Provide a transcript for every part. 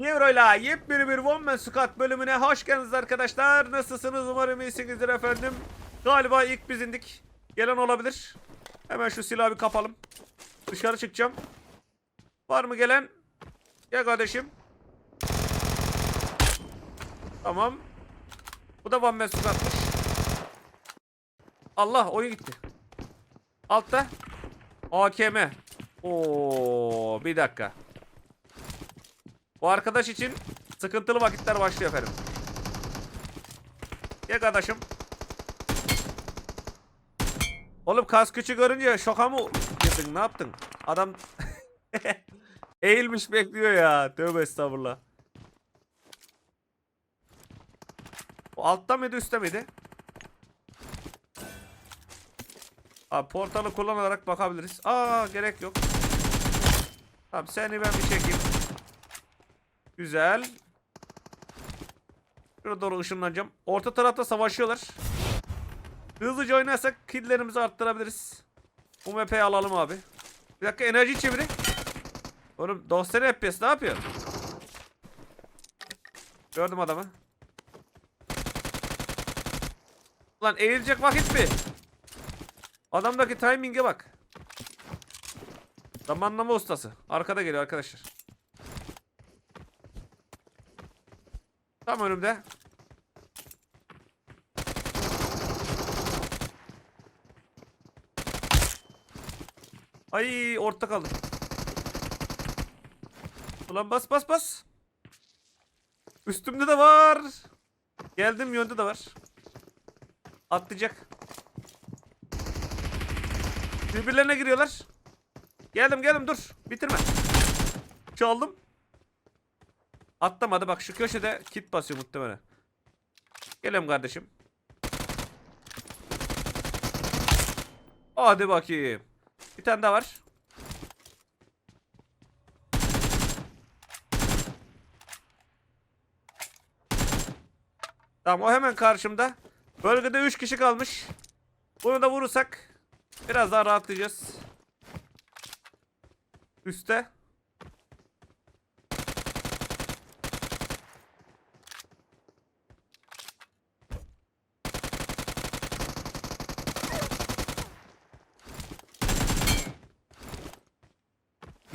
Neuro'yla yepyeni bir One Man Squad bölümüne hoş geldiniz arkadaşlar. Nasılsınız? Umarım iyisinizdir efendim. Galiba ilk biz indik. Gelen olabilir. Hemen şu silahı bir kapalım. Dışarı çıkacağım. Var mı gelen? Gel kardeşim. Tamam. Bu da One Man Squad'mış. Allah oyun gitti. Altta. AKM. Oo, bir dakika. Bu arkadaş için sıkıntılı vakitler başlıyor efendim. Gel kardeşim. Oğlum kas küçük görünce şoka mı girdin? Ne yaptın? Adam eğilmiş bekliyor ya. Tövbe estağfurullah. O altta mıydı üstte miydi? Abi portalı kullanarak bakabiliriz. Aa gerek yok. Tamam seni ben bir çekeyim. Güzel. Şuraya doğru ışınlanacağım. Orta tarafta savaşıyorlar. Hızlıca oynarsak killlerimizi arttırabiliriz. Bu MP'yi alalım abi. Bir dakika enerji çevirin. Oğlum 90 FPS ne yapıyor? Gördüm adamı. Lan eğilecek vakit mi? Adamdaki timing'e bak. Zamanlama ustası. Arkada geliyor arkadaşlar. Tam önümde. Ay orta kaldı. Ulan bas bas bas. Üstümde de var. Geldim yönde de var. Atlayacak. Birbirlerine giriyorlar. Geldim geldim dur. Bitirme. Çaldım. Atlamadı bak şu köşede kit basıyor muhtemelen. Geliyorum kardeşim. Hadi bakayım. Bir tane daha var. Tamam o hemen karşımda. Bölgede 3 kişi kalmış. Bunu da vurursak biraz daha rahatlayacağız. Üste.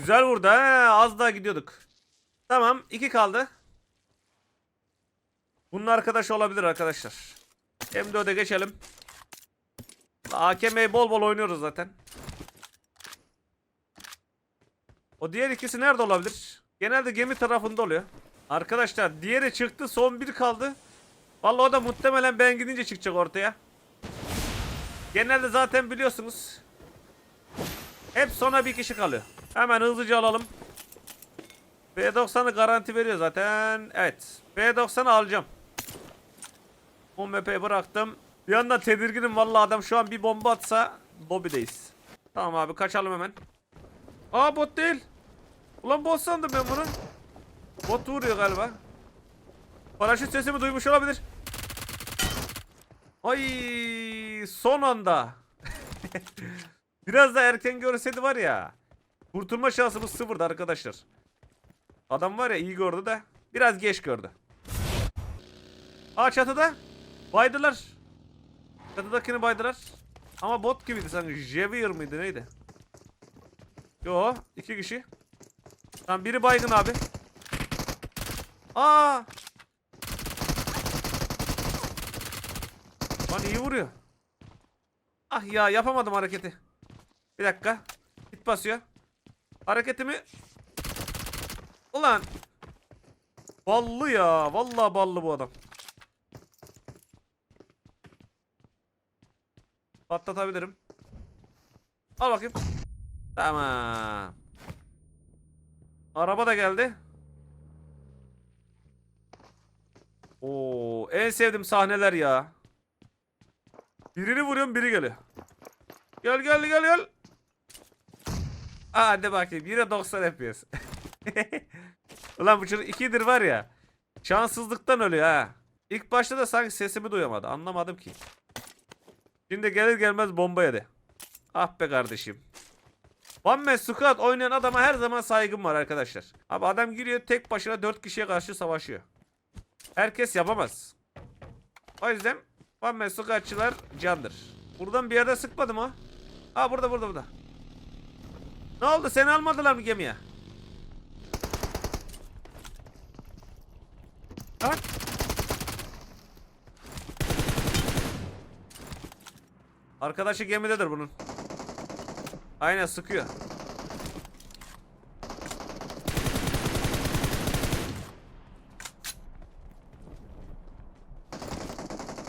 Güzel vurdu ha. Az daha gidiyorduk. Tamam. iki kaldı. Bunun arkadaşı olabilir arkadaşlar. M4'e geçelim. AKM'yi bol bol oynuyoruz zaten. O diğer ikisi nerede olabilir? Genelde gemi tarafında oluyor. Arkadaşlar diğeri çıktı. Son bir kaldı. Vallahi o da muhtemelen ben gidince çıkacak ortaya. Genelde zaten biliyorsunuz. Hep sona bir kişi kalıyor. Hemen hızlıca alalım. P90'ı garanti veriyor zaten. Evet. P90'ı alacağım. O MP'yi bıraktım. Bir yandan tedirginim vallahi adam şu an bir bomba atsa lobideyiz. Tamam abi kaçalım hemen. Aa bot değil. Ulan bot sandım ben bunu. Bot vuruyor galiba. Paraşüt sesimi duymuş olabilir. Ay son anda. Biraz da erken görseydi var ya. Kurtulma şansımız sıfırdı arkadaşlar. Adam var ya iyi gördü de biraz geç gördü. Aa çatıda. Baydılar. Çatıdakini baydılar. Ama bot gibiydi sanki. Javier mıydı neydi? Yo iki kişi. Tamam biri baygın abi. Aa. Lan iyi vuruyor. Ah ya yapamadım hareketi. Bir dakika. Hit basıyor. Hareketimi Ulan Ballı ya. Vallahi ballı bu adam. Patlatabilirim. Al bakayım. Tamam. Araba da geldi. Oo, en sevdiğim sahneler ya. Birini vuruyorum, biri geliyor. Gel gel gel gel. Hadi bakayım. Yine 90 FPS. Ulan bu çocuk ikidir var ya. Şanssızlıktan ölüyor ha. İlk başta da sanki sesimi duyamadı. Anlamadım ki. Şimdi gelir gelmez bomba yedi. Ah be kardeşim. One Man Squad oynayan adama her zaman saygım var arkadaşlar. Abi adam giriyor tek başına 4 kişiye karşı savaşıyor. Herkes yapamaz. O yüzden One Man candır. Buradan bir yerde sıkmadım o. Aa burada burada burada. Ne oldu seni almadılar mı gemiye? Bak. Arkadaşı gemidedir bunun. Aynen sıkıyor.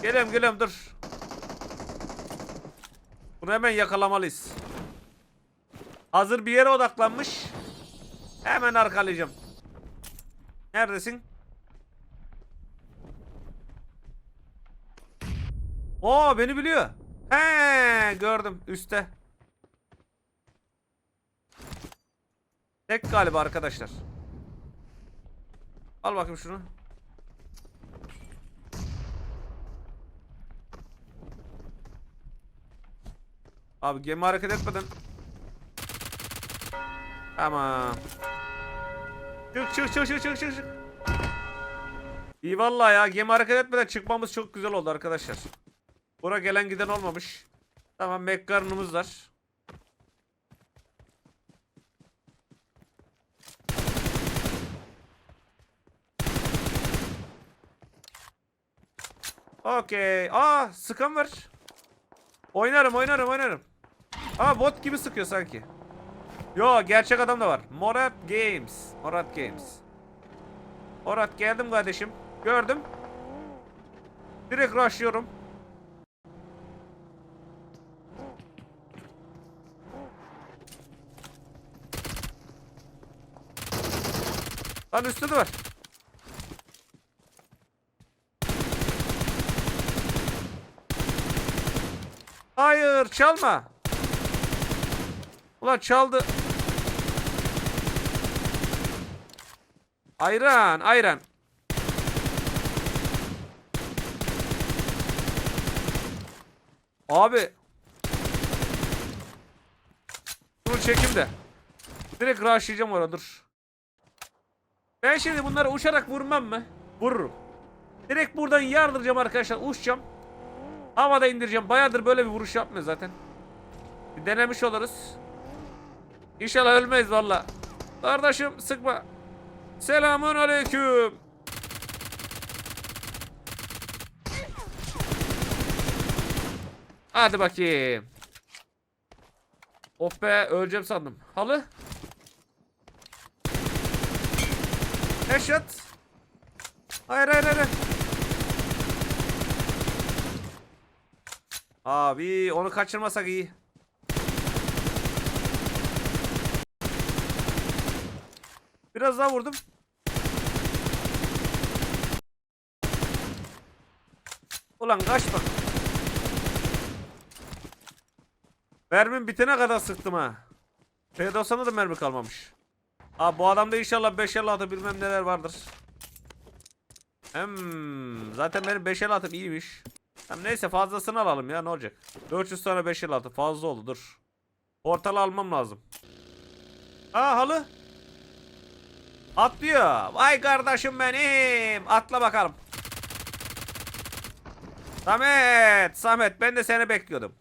Geliyorum geliyorum dur. Bunu hemen yakalamalıyız. Hazır bir yere odaklanmış. Hemen arkalayacağım. Neredesin? Oo beni biliyor. He gördüm üstte. Tek galiba arkadaşlar. Al bakayım şunu. Abi gemi hareket etmeden. Tamam. Çık çık çık çık çık çık. İyi vallahi ya gemi hareket etmeden çıkmamız çok güzel oldu arkadaşlar. Bura gelen giden olmamış. Tamam mekkarnımız var. Okey. Aa sıkan var. Oynarım oynarım oynarım. Aa bot gibi sıkıyor sanki. Yo gerçek adam da var. Morat Games. Morat Games. Morat geldim kardeşim. Gördüm. Direkt rushlıyorum. Lan üstte de var. Hayır çalma. Ulan çaldı. Ayran ayran. Abi. Dur çekim de. Direkt rushlayacağım orada dur. Ben şimdi bunları uçarak vurmam mı? Vururum. Direkt buradan yardıracağım arkadaşlar. Uçacağım. Havada indireceğim. Bayağıdır böyle bir vuruş yapmıyor zaten. Bir denemiş oluruz. İnşallah ölmeyiz valla. Kardeşim sıkma. Selamun aleyküm. Hadi bakayım. Of be öleceğim sandım. Halı. Headshot. Hayır hayır hayır. Abi onu kaçırmasak iyi. Biraz daha vurdum. Ulan kaçma. Mermim bitene kadar sıktım ha. P90'da da mermi kalmamış. Abi bu adamda inşallah 5 el atı bilmem neler vardır. Hmm, zaten benim 5 el atım iyiymiş. Tamam neyse fazlasını alalım ya ne olacak. 400 tane 5 el atı fazla oldu dur. Portal almam lazım. Aa halı. Atlıyor. Vay kardeşim benim. Atla bakalım. Samet. Samet ben de seni bekliyordum.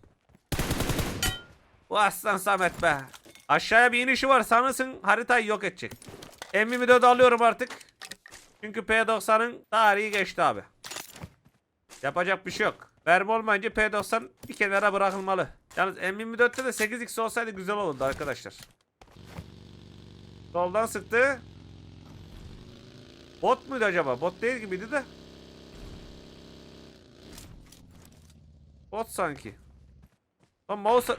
Bu aslan Samet be. Aşağıya bir inişi var sanırsın haritayı yok edecek. M24 alıyorum artık. Çünkü P90'ın tarihi geçti abi. Yapacak bir şey yok. Mermi olmayınca P90 bir kenara bırakılmalı. Yalnız M24'te de 8x olsaydı güzel olurdu arkadaşlar. Soldan sıktı. Bot muydu acaba? Bot değil gibiydi de. Bot sanki. Lan mouse...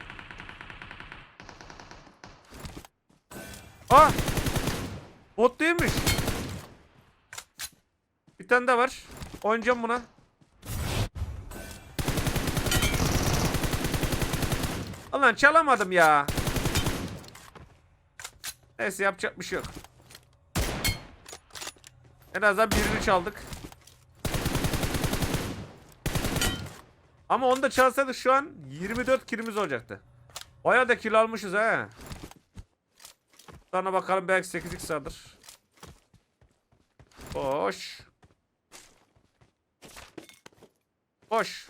Aa! Bot değilmiş. Bir tane daha var. Oynayacağım buna. Ulan çalamadım ya. Neyse yapacak bir şey yok. En azından birini çaldık. Ama onu da çalsaydık şu an 24 kilimiz olacaktı. Bayağı da kil almışız ha. Sonra bakalım belki 8x vardır. Boş. Boş.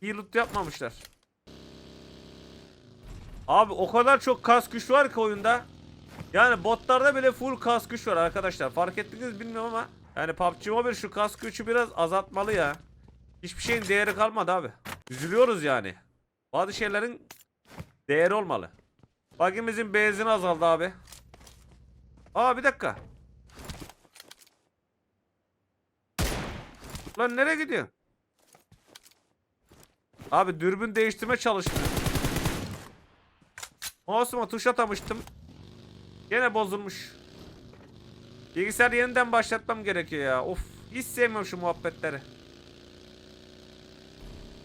İyi loot yapmamışlar. Abi o kadar çok kas güç var ki oyunda. Yani botlarda bile full kas güç var arkadaşlar. Fark ettiniz bilmiyorum ama. Yani PUBG Mobile şu kas gücü biraz azaltmalı ya. Hiçbir şeyin değeri kalmadı abi. Üzülüyoruz yani. Bazı şeylerin değeri olmalı. Bagimizin benzini azaldı abi. Aa bir dakika. Lan nereye gidiyor? Abi dürbün değiştirme çalıştı. Mouse'uma tuş atamıştım. Gene bozulmuş. Bilgisayar yeniden başlatmam gerekiyor ya. Of hiç sevmiyorum şu muhabbetleri.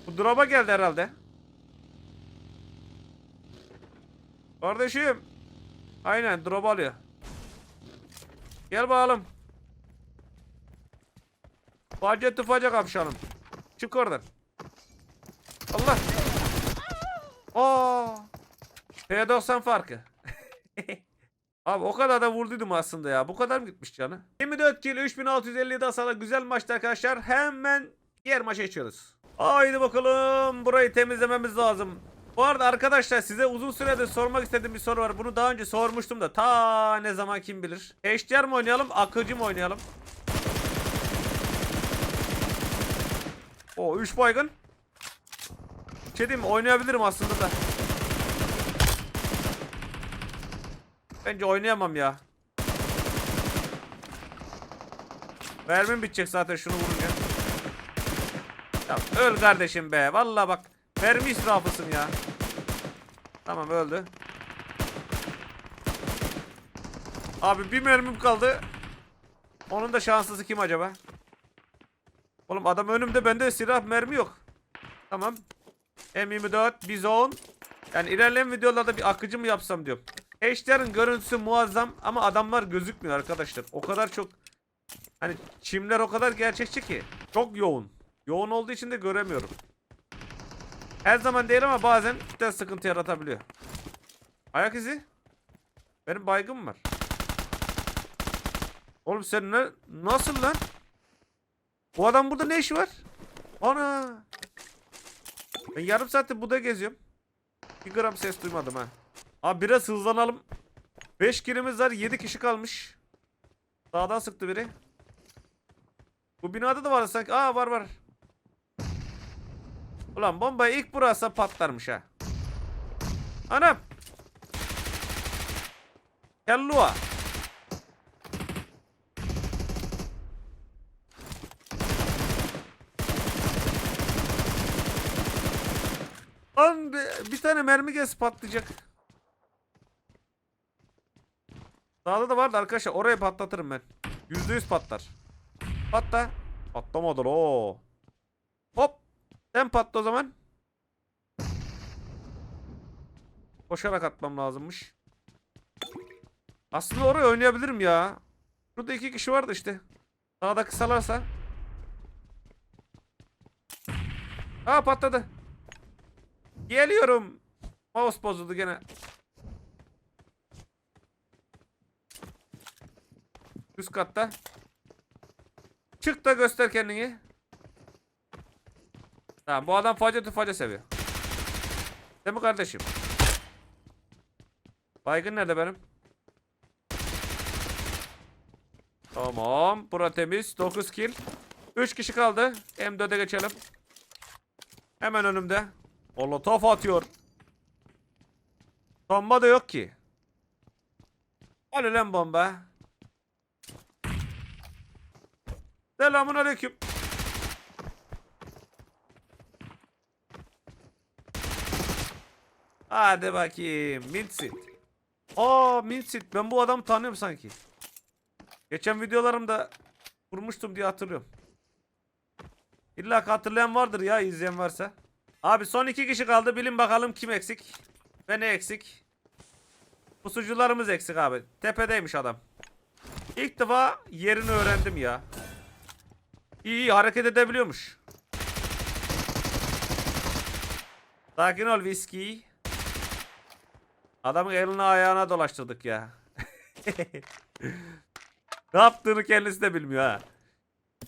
Bu drop'a geldi herhalde. Kardeşim. Aynen drop alıyor. Gel bakalım. Facet tıfaca kapşalım. Çık oradan. Allah. Aa. P90 farkı. Abi o kadar da vurduydum aslında ya. Bu kadar mı gitmiş canı? 24 kill 3657 hasarla güzel maçtı arkadaşlar. Hemen diğer maça geçiyoruz. Haydi bakalım. Burayı temizlememiz lazım. Bu arada arkadaşlar size uzun süredir sormak istediğim bir soru var. Bunu daha önce sormuştum da ta ne zaman kim bilir. HDR mı oynayalım, akıcı mı oynayalım? O 3 baygın. Bir Şey diyeyim? Oynayabilirim aslında da. Bence oynayamam ya. Mermim bitecek zaten şunu vurunca. Ya öl kardeşim be. Vallahi bak. Mermi israfısın ya. Tamam öldü. Abi bir mermim kaldı. Onun da şanslısı kim acaba? Oğlum adam önümde bende silah mermi yok. Tamam. M24 Bizon. Yani ilerleyen videolarda bir akıcı mı yapsam diyorum. HDR'ın görüntüsü muazzam ama adamlar gözükmüyor arkadaşlar. O kadar çok hani çimler o kadar gerçekçi ki. Çok yoğun. Yoğun olduğu için de göremiyorum. Her zaman değil ama bazen cidden sıkıntı yaratabiliyor. Ayak izi. Benim baygım var. Oğlum sen ne nasıl lan? Bu adam burada ne işi var? Ana. Ben yarım saattir burada geziyorum. Bir gram ses duymadım ha. Abi biraz hızlanalım. 5 kilimiz var 7 kişi kalmış. Sağdan sıktı biri. Bu binada da var sanki. Aa var var. Ulan bombayı ilk burası patlarmış ha. Anam. Kellua. Lan bir, bir tane mermi gelse patlayacak. Sağda da vardı arkadaşlar. Orayı patlatırım ben. Yüzde yüz patlar. Patla. Patlamadı o. Hop. Sen patla o zaman. Koşarak atmam lazımmış. Aslında oraya oynayabilirim ya. Burada iki kişi vardı işte. Sağda kısalarsa. Aa patladı. Geliyorum. Mouse bozuldu gene. Üst katta. Çık da göster kendini. Tamam bu adam facia tufaca seviyor. Değil mi kardeşim? Baygın nerede benim? Tamam. Bura temiz. 9 kill. 3 kişi kaldı. M4'e geçelim. Hemen önümde. Molotov atıyor. Bomba da yok ki. Al lan bomba. Selamun aleyküm. Hadi bakayım. Milsit. Aa Milsit. Ben bu adamı tanıyorum sanki. Geçen videolarımda vurmuştum diye hatırlıyorum. İlla hatırlayan vardır ya izleyen varsa. Abi son iki kişi kaldı. Bilin bakalım kim eksik. Ve ne eksik? Pusucularımız eksik abi. Tepedeymiş adam. İlk defa yerini öğrendim ya. İyi iyi hareket edebiliyormuş. Sakin ol viski. Adamın elini ayağına dolaştırdık ya. ne yaptığını kendisi de bilmiyor ha.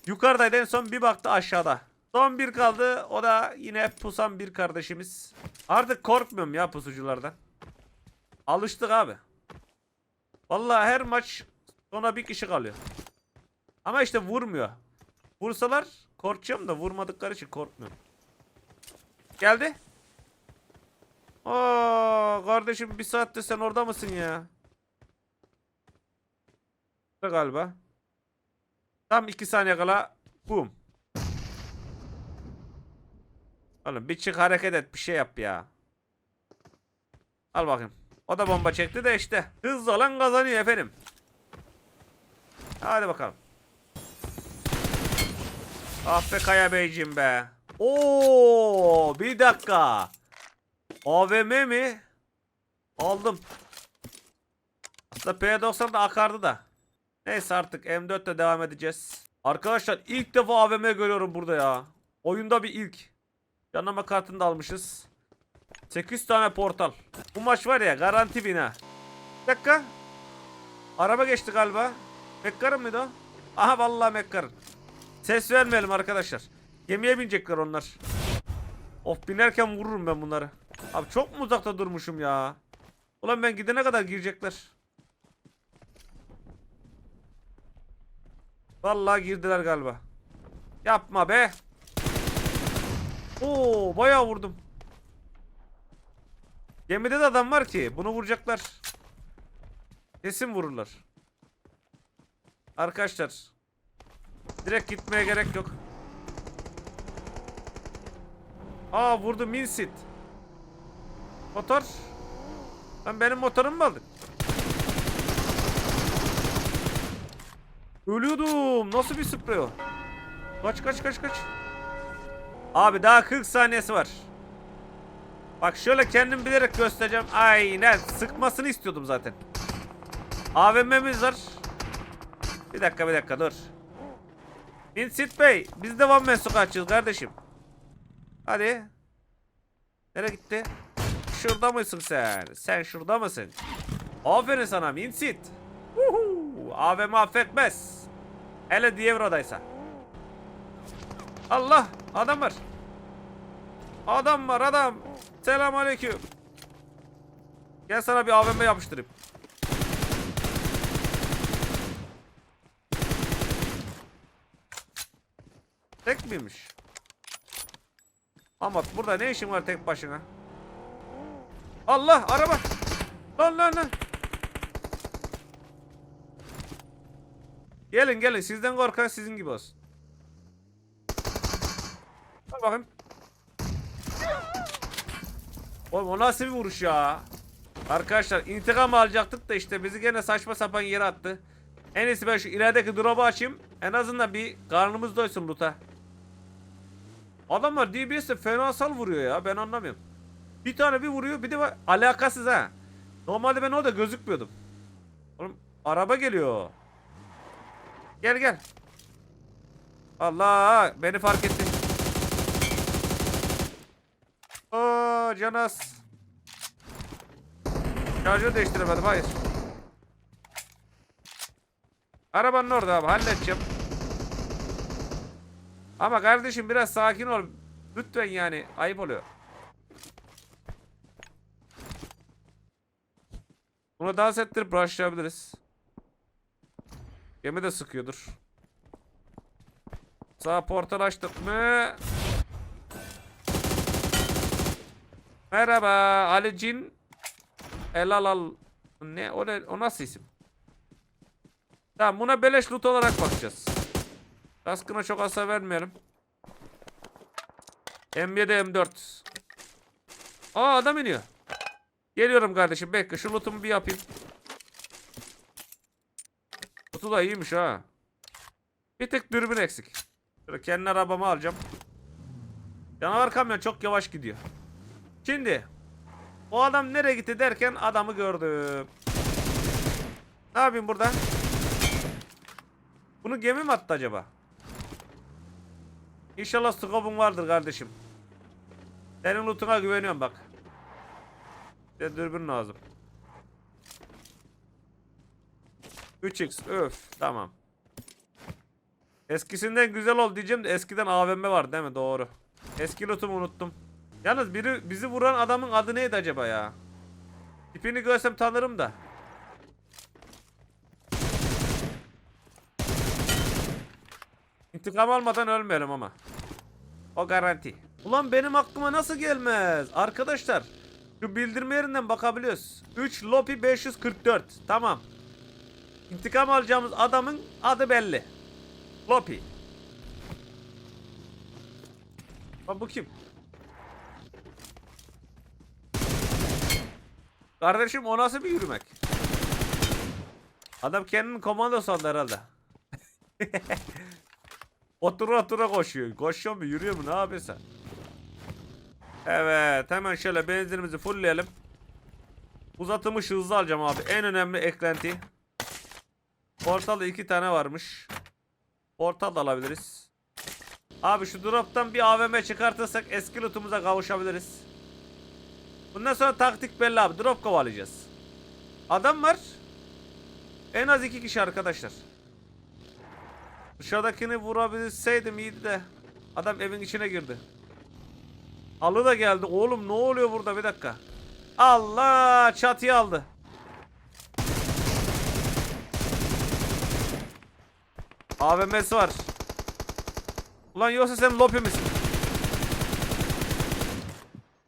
Yukarıdaydı en son bir baktı aşağıda. Son bir kaldı. O da yine pusan bir kardeşimiz. Artık korkmuyorum ya pusuculardan. Alıştık abi. Vallahi her maç sona bir kişi kalıyor. Ama işte vurmuyor. Vursalar korkacağım da vurmadıkları için korkmuyorum. Geldi. Aa kardeşim bir saatte sen orada mısın ya? Galiba. Tam iki saniye kala. Boom. Oğlum bir çık hareket et bir şey yap ya. Al bakayım. O da bomba çekti de işte. Hızlı olan kazanıyor efendim. Hadi bakalım. Ah be Kaya Beyciğim be. Oo, bir dakika. AVM mi? Aldım. Aslında P90 da akardı da. Neyse artık M4'te devam edeceğiz. Arkadaşlar ilk defa AVM görüyorum burada ya. Oyunda bir ilk. Yanlama kartını da almışız. 8 tane portal. Bu maç var ya garanti bin ha. Bir dakika. Araba geçti galiba. Mekkarın mıydı o? Aha vallahi Mekkarın. Ses vermeyelim arkadaşlar. Gemiye binecekler onlar. Of binerken vururum ben bunları. Abi çok mu uzakta durmuşum ya? Ulan ben gidene kadar girecekler. Vallahi girdiler galiba. Yapma be. Oo bayağı vurdum. Gemide de adam var ki bunu vuracaklar. Kesin vururlar. Arkadaşlar. Direkt gitmeye gerek yok. Aa vurdu Minsit. Motor. Lan benim motorum mu aldın? Ölüyordum. Nasıl bir sprey o? Kaç kaç kaç kaç. Abi daha 40 saniyesi var. Bak şöyle kendim bilerek göstereceğim. Aynen. Sıkmasını istiyordum zaten. AVM'miz var. Bir dakika bir dakika dur. Vincent Bey biz de One Man sokakçıyız kardeşim. Hadi. Nereye gitti? Şurada mısın sen? Sen şurada mısın? Aferin sana Vincent. AVM affetmez. Hele Dievro'daysa. Allah adam var. Adam var adam. Selam aleyküm. Gel sana bir AVM yapıştırayım. Tek miymiş? Ama burada ne işin var tek başına? Allah araba. Lan lan lan. Gelin gelin sizden korkan sizin gibi olsun. Al bakayım. Oğlum o nasıl bir vuruş ya? Arkadaşlar intikam alacaktık da işte bizi gene saçma sapan yere attı. En iyisi ben şu ilerideki drop'u açayım. En azından bir karnımız doysun loot'a. Adamlar DBS'de fenasal vuruyor ya ben anlamıyorum. Bir tane bir vuruyor bir de var- alakasız ha. Normalde ben orada gözükmüyordum. Oğlum araba geliyor. Gel gel. Allah beni fark etti. Oo Canas. Şarjör değiştiremedim hayır. Arabanın orada abi halledeceğim. Ama kardeşim biraz sakin ol. Lütfen yani ayıp oluyor. Bunu dans ettirip rushlayabiliriz. Gemi de sıkıyordur. Sağ portal açtık mı? Merhaba Ali Cin. Elalal. Ne o, ne o nasıl isim? Tamam buna beleş loot olarak bakacağız. Kaskına çok hasar vermeyelim. M7 M4. Aa adam iniyor. Geliyorum kardeşim bekle şu lootumu bir yapayım. Lootu da iyiymiş ha. Bir tek dürbün eksik. Şöyle kendi arabamı alacağım. Canavar kamyon çok yavaş gidiyor. Şimdi o adam nereye gitti derken adamı gördüm. Ne yapayım burada? Bunu gemi mi attı acaba? İnşallah skopun vardır kardeşim. Senin lootuna güveniyorum bak. De dürbün lazım. 3x öf tamam. Eskisinden güzel ol diyeceğim de eskiden AVM var değil mi? Doğru. Eski lootumu unuttum. Yalnız biri bizi vuran adamın adı neydi acaba ya? Tipini görsem tanırım da. İntikam almadan ölmeyelim ama. O garanti. Ulan benim aklıma nasıl gelmez? Arkadaşlar şu bildirme yerinden bakabiliyoruz. 3 Lopi 544. Tamam. İntikam alacağımız adamın adı belli. Lopi. Lan bu kim? Kardeşim o nasıl bir yürümek? Adam kendini komando sandı herhalde. otura otura koşuyor. Koşuyor mu yürüyor mu ne yapıyorsun? Evet hemen şöyle benzinimizi fullleyelim. Uzatılmış hızlı alacağım abi. En önemli eklenti. Portalda iki tane varmış. Portal da alabiliriz. Abi şu droptan bir AVM çıkartırsak eski lootumuza kavuşabiliriz. Bundan sonra taktik belli abi. Drop kovalayacağız. Adam var. En az iki kişi arkadaşlar. Dışarıdakini vurabilseydim iyiydi de. Adam evin içine girdi. Alı da geldi. Oğlum ne oluyor burada bir dakika. Allah çatıyı aldı. AVM'si var. Ulan yoksa sen lopi misin?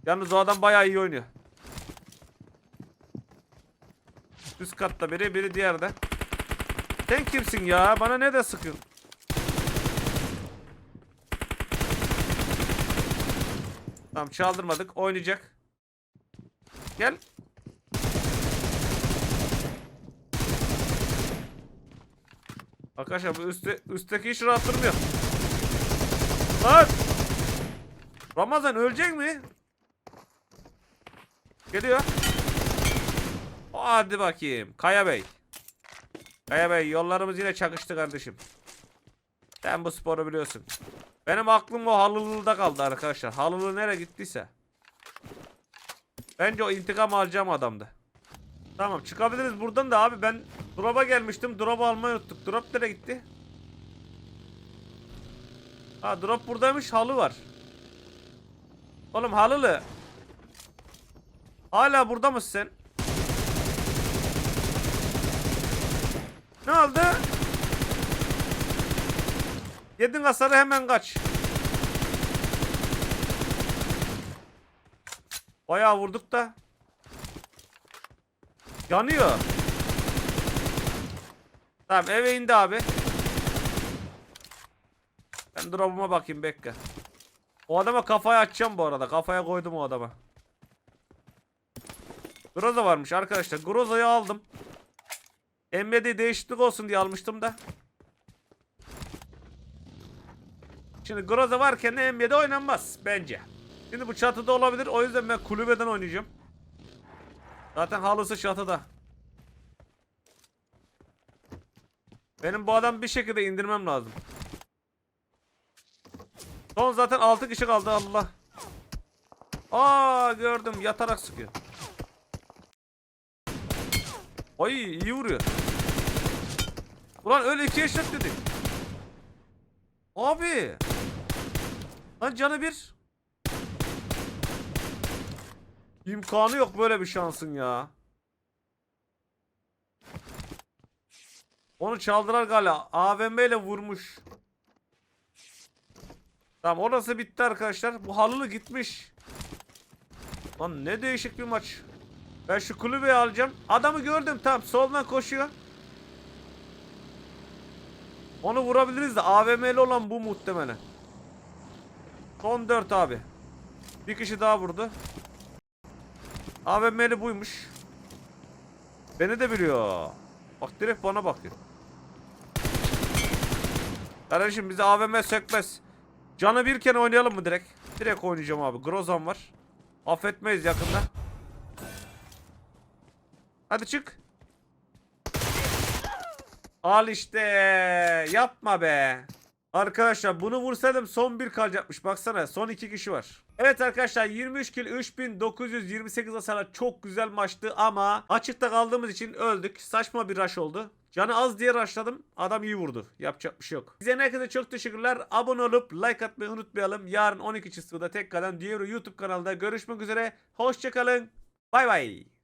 Yalnız o adam bayağı iyi oynuyor. Üst katta biri, biri diğerde. Sen kimsin ya? Bana ne de sıkıyorsun? Tamam çaldırmadık. Oynayacak. Gel. Arkadaşlar bu üstte, üstteki hiç rahat durmuyor. Lan! Ramazan ölecek mi? Geliyor. Hadi bakayım. Kaya Bey. Kaya Bey yollarımız yine çakıştı kardeşim. Sen bu sporu biliyorsun. Benim aklım o halılılıda kaldı arkadaşlar. Halılı nereye gittiyse. Bence o intikam alacağım adamdı. Tamam çıkabiliriz buradan da abi ben drop'a gelmiştim. Drop'u almayı unuttuk. Drop nereye gitti? Ha drop buradaymış halı var. Oğlum halılı. Hala burada mısın sen? Ne oldu? Yedin hasarı hemen kaç. Bayağı vurduk da. Yanıyor. Tamam eve indi abi. Ben drop'uma bakayım bekle. O adama kafayı açacağım bu arada. Kafaya koydum o adama. Groza varmış arkadaşlar. Groza'yı aldım. MBD değişiklik olsun diye almıştım da. Şimdi Groza varken de MBD oynanmaz bence. Şimdi bu çatıda olabilir. O yüzden ben kulübeden oynayacağım. Zaten halısı çatıda. Benim bu adam bir şekilde indirmem lazım. Son zaten 6 kişi kaldı Allah. Aa gördüm yatarak sıkıyor. Ay iyi vuruyor. Ulan öyle iki eşit dedik. Abi. Lan canı bir. İmkanı yok böyle bir şansın ya. Onu çaldılar galiba. AVM ile vurmuş. Tamam orası bitti arkadaşlar. Bu halılı gitmiş. Lan ne değişik bir maç. Ben şu kulübeyi alacağım. Adamı gördüm tamam soldan koşuyor. Onu vurabiliriz de AVM'li olan bu muhtemelen. Son 4 abi. Bir kişi daha vurdu. AVM'li buymuş. Beni de biliyor. Bak direkt bana bakıyor. Kardeşim bize AVM sökmez. Canı birken oynayalım mı direkt? Direkt oynayacağım abi. Grozan var. Affetmeyiz yakında. Hadi çık. Al işte. Yapma be. Arkadaşlar bunu vursaydım son bir kalacakmış. Baksana son iki kişi var. Evet arkadaşlar 23 kill 3928 hasarla çok güzel maçtı ama açıkta kaldığımız için öldük. Saçma bir rush oldu. Canı az diye rushladım. Adam iyi vurdu. Yapacak bir şey yok. Size herkese çok teşekkürler. Abone olup like atmayı unutmayalım. Yarın 12 çizgide tek kalan diğer YouTube kanalında görüşmek üzere. Hoşçakalın. Bay bay.